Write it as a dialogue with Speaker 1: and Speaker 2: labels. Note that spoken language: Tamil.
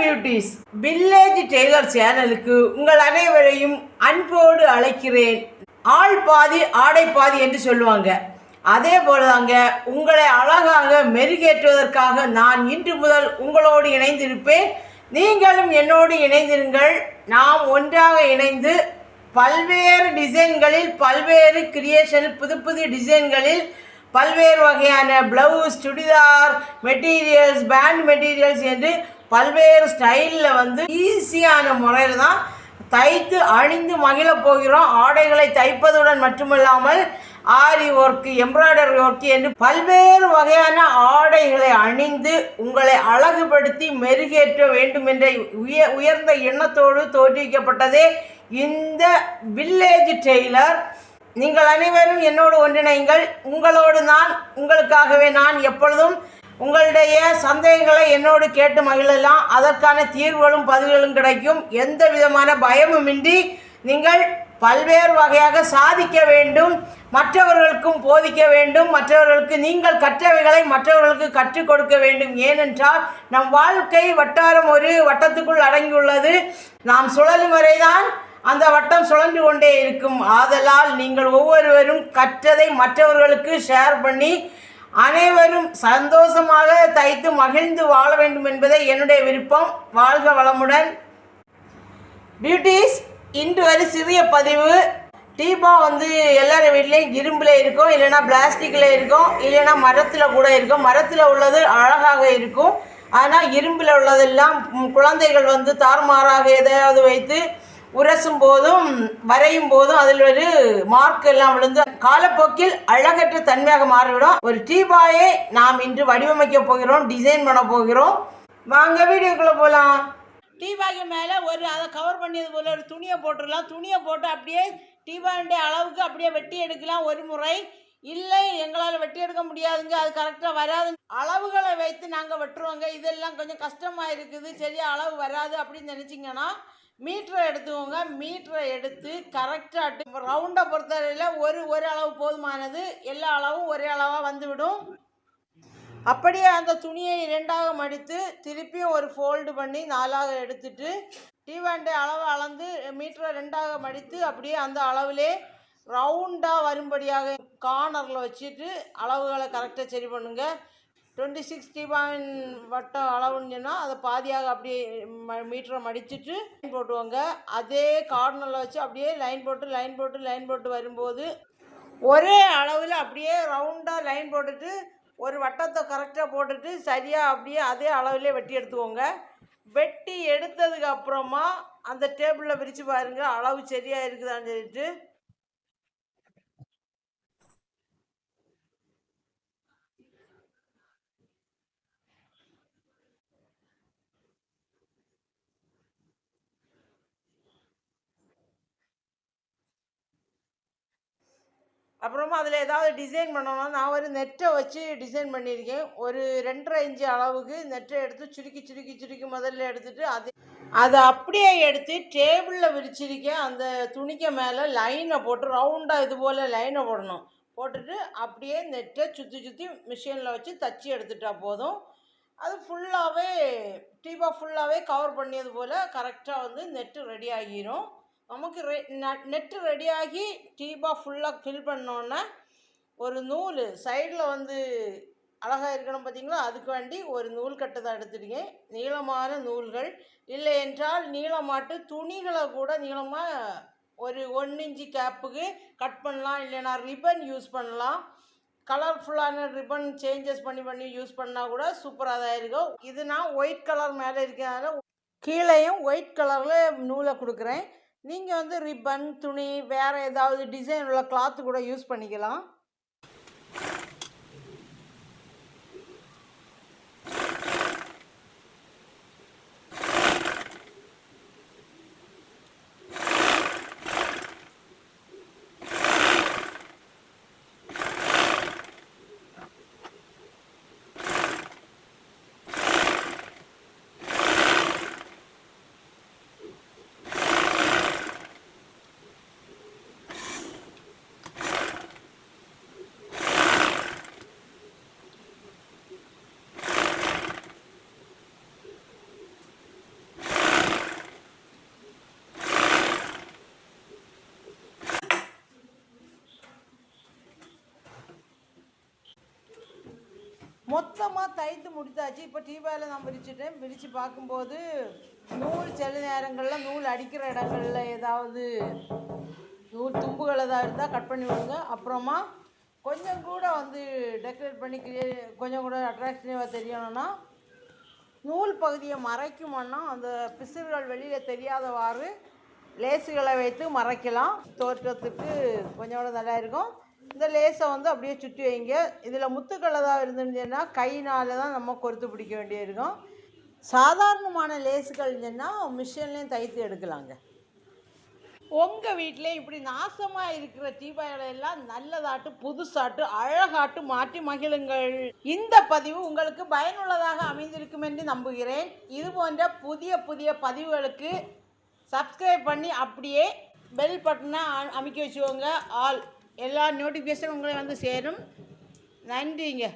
Speaker 1: பியூட்டிஸ் வில்லேஜ் டெய்லர் சேனலுக்கு உங்கள் அனைவரையும் அன்போடு அழைக்கிறேன். ஆள் பாதி ஆடை பாதி என்று சொல்லுவாங்க. அதே போலதாங்க உங்களை அழகாக மெருகேற்றுவதற்காக நான் இன்று முதல் உங்களோடு இணைந்திருப்பேன். நீங்களும் என்னோடு இணைந்திருங்கள். நாம் ஒன்றாக இணைந்து பல்வேறு டிசைன்களில் பல்வேறு கிரியேஷன் புது புது டிசைன்களில் பல்வேறு வகையான blouse churidar materials pant materials என்று பல்வேறு ஸ்டைலில் வந்து ஈஸியான முறையில் தான் தைத்து அணிந்து மகிழ போகிறோம். ஆடைகளை தைப்பதுடன் மட்டுமல்லாமல் ஆரி ஒர்க்கு எம்ப்ராய்டரி ஒர்க்கு என்று பல்வேறு வகையான ஆடைகளை அணிந்து உங்களை அழகுபடுத்தி மெருகேற்ற வேண்டும் என்ற உய உயர்ந்த எண்ணத்தோடு தோற்றுவிக்கப்பட்டதே இந்த வில்லேஜ் டெய்லர் நீங்கள் அனைவரும் என்னோடு ஒன்றிணைங்கள் உங்களோடு நான் உங்களுக்காகவே நான் எப்பொழுதும் உங்களுடைய சந்தேகங்களை என்னோடு கேட்டு மகிழலாம். அதற்கான தீர்வுகளும் பதில்களும் கிடைக்கும். எந்த விதமான பயமுமின்றி நீங்கள் பல்வேறு வகையாக சாதிக்க வேண்டும். மற்றவர்களுக்கும் போதிக்க வேண்டும். மற்றவர்களுக்கு நீங்கள் கற்றவைகளை மற்றவர்களுக்கு கற்றுக் கொடுக்க வேண்டும். ஏனென்றால் நம் வாழ்க்கை வட்டாரம் ஒரு வட்டத்துக்குள் அடங்கியுள்ளது. நாம் சுழலும் வரைதான் அந்த வட்டம் சுழன்று கொண்டே இருக்கும். ஆதலால் நீங்கள் ஒவ்வொருவரும் கற்றதை மற்றவர்களுக்கு ஷேர் பண்ணி அனைவரும் சந்தோஷமாக தைத்து மகிழ்ந்து வாழ வேண்டும் என்பதே என்னுடைய விருப்பம். வாழ்க வளமுடன். பியூட்டிஸ் இன்று ஒரு சிறிய பதிவு. டீபா வந்து எல்லார் வீட்லேயும் இரும்பில் இருக்கும் இல்லைன்னா பிளாஸ்டிக்கில் இருக்கும் இல்லைன்னா மரத்தில் கூட இருக்கும். மரத்தில் உள்ளது அழகாக இருக்கும். ஆனால் இரும்பில் உள்ளதெல்லாம் குழந்தைகள் வந்து தாறுமாறாக எதையாவது வைத்து உரசும் போதும் வரையும் போதும் அதில் ஒரு மார்க் எல்லாம் விழுந்து காலப்போக்கில் அழகற்ற தன்மையாக மாறிவிடும். ஒரு டீபாயை நாம் இன்று வடிவமைக்க போகிறோம் டிசைன் பண்ண போகிறோம். வாங்க வீடியோக்குள்ளே போகலாம் டீபாய்க்கு மேலே ஒரு அதை கவர் பண்ணியது போல் ஒரு துணியை போட்டுடலாம். துணியை போட்டு அப்படியே டீபாயினுடைய அளவுக்கு அப்படியே வெட்டி எடுக்கலாம் ஒரு முறை. இல்லை எங்களால் வெட்டி எடுக்க முடியாதுங்க அது கரெக்டாக வராது. அளவுகளை வைத்து நாங்கள் வெட்டுருவோங்க இதெல்லாம் கொஞ்சம் கஷ்டமாக இருக்குது சரியாக அளவு வராது அப்படின்னு நினச்சிங்கன்னா மீட்டரை எடுத்துக்கோங்க. மீட்டரை எடுத்து கரெக்டாக ரவுண்டை பொறுத்தவரையில் ஒரு ஒரு அளவு போதுமானது. எல்லா அளவும் ஒரே அளவாக வந்துவிடும். அப்படியே அந்த துணியை இரண்டாக மடித்து திருப்பியும் ஒரு ஃபோல்டு பண்ணி நாலாக எடுத்துட்டு டீவாண்டை அளவு அளந்து மீட்டரை ரெண்டாக மடித்து அப்படியே அந்த அளவிலே ரவுண்டாக வரும்படியாக கார்னரில் வச்சுட்டு அளவுகளை கரெக்டாக சரி பண்ணுங்க. டுவெண்ட்டி சிக்ஸ் டீபாயின் வட்டம் அளவுன்னு சொன்னால் அதை பாதியாக அப்படியே ம மீட்டரை மடிச்சிட்டு லைன் போட்டுவாங்க அதே கார்னரில் வச்சு அப்படியே லைன் போட்டு லைன் போட்டு லைன் போட்டு வரும்போது ஒரே அளவில் அப்படியே ரவுண்டாக லைன் போட்டுட்டு ஒரு வட்டத்தை கரெக்டாக போட்டுட்டு சரியாக அப்படியே அதே அளவிலே வெட்டி எடுத்துக்கோங்க. வெட்டி எடுத்ததுக்கு அப்புறமா அந்த டேபிளில் விரித்து பாருங்கள் அளவு சரியாக இருக்குதான்னு சொல்லிட்டு. அப்புறமா அதில் ஏதாவது டிசைன் பண்ணணும்னா நான் ஒரு நெட்டை வச்சு டிசைன் பண்ணியிருக்கேன். ஒரு ரெண்டரை இன்ச்சு அளவுக்கு நெட்டை எடுத்து சுருக்கி சுருக்கி சுருக்கி முதல்ல எடுத்துகிட்டு அது அதை அப்படியே எடுத்து டேபிளில் விரிச்சிருக்கேன். அந்த துணிக்க மேலே லைனை போட்டு ரவுண்டாக இது போல் லைனை போடணும். போட்டுட்டு அப்படியே நெட்டை சுற்றி சுற்றி மிஷினில் வச்சு தச்சு எடுத்துட்டா போதும். அது ஃபுல்லாகவே டீபா ஃபுல்லாகவே கவர் பண்ணியது போல் கரெக்டாக வந்து நெட்டு ரெடி ஆகிரும். நமக்கு ரெ நெட்டு ரெடியாகி டீப்பாக ஃபுல்லாக ஃபில் பண்ணோன்னே ஒரு நூல் சைடில் வந்து அழகாக இருக்கணும் பார்த்தீங்களா அதுக்கு வேண்டி ஒரு நூல் கட்டு தான் எடுத்துருக்கேன் நீளமான நூல்கள். இல்லை என்றால் நீளமாட்டு துணிகளை கூட நீளமாக ஒரு ஒன் இன்ச்சு கேப்புக்கு கட் பண்ணலாம். இல்லைனா ரிப்பன் யூஸ் பண்ணலாம். கலர்ஃபுல்லான ரிப்பன் சேஞ்சஸ் பண்ணி பண்ணி யூஸ் பண்ணால் கூட சூப்பராக தான் இருக்கும். இது நான் ஒயிட் கலர் மேலே இருக்கிறதுனால கீழேயும் ஒயிட் கலரில் நூலை கொடுக்குறேன். நீங்கள் வந்து ரிப்பன் துணி வேறு ஏதாவது டிசைன் உள்ள கிளாத்து கூட யூஸ் பண்ணிக்கலாம். மொத்தமாக தைத்து முடித்தாச்சு இப்போ டிவியில் நான் விரிச்சிட்டேன் விரித்து பார்க்கும்போது நூல் சில நேரங்களில் நூல் அடிக்கிற இடங்களில் ஏதாவது நூல் தும்புகள் ஏதாவது இருந்தால் கட் பண்ணி விடுங்க. அப்புறமா கொஞ்சம் கூட வந்து டெக்கரேட் பண்ணி கிரியே கொஞ்சம் கூட அட்ராக்ஷனாக தெரியணும்னா நூல் பகுதியை மறைக்குமோன்னா அந்த பிசுறுகள் வெளியில் தெரியாதவாறு லேசுகளை வைத்து மறைக்கலாம். தோற்றத்துக்கு கொஞ்சம் கூட நல்லா இருக்கும் இந்த லேஸை வந்து அப்படியே சுற்றி வைங்க. இதில் முத்துக்கள் ஏதாவது இருந்துச்சுன்னா கைனால் தான் நம்ம கொறுத்து பிடிக்க வேண்டியிருக்கும். சாதாரணமான லேஸுகள் சொன்னால் மிஷின்லேயும் தைத்து எடுக்கலாங்க. உங்கள் வீட்டிலே இப்படி நாசமாக இருக்கிற தீபாவளையெல்லாம் எல்லாம் நல்லதாட்டு புதுசாட்டு அழகாட்டு மாற்றி மகிழுங்கள். இந்த பதிவு உங்களுக்கு பயனுள்ளதாக அமைந்திருக்கும் என்று நம்புகிறேன். இது போன்ற புதிய புதிய பதிவுகளுக்கு சப்ஸ்கிரைப் பண்ணி அப்படியே பெல் பட்டனை அமைக்க வச்சுக்கோங்க. ஆல் எல்லா நோட்டிஃபிகேஷனும் உங்களை வந்து சேரும். நன்றிங்க.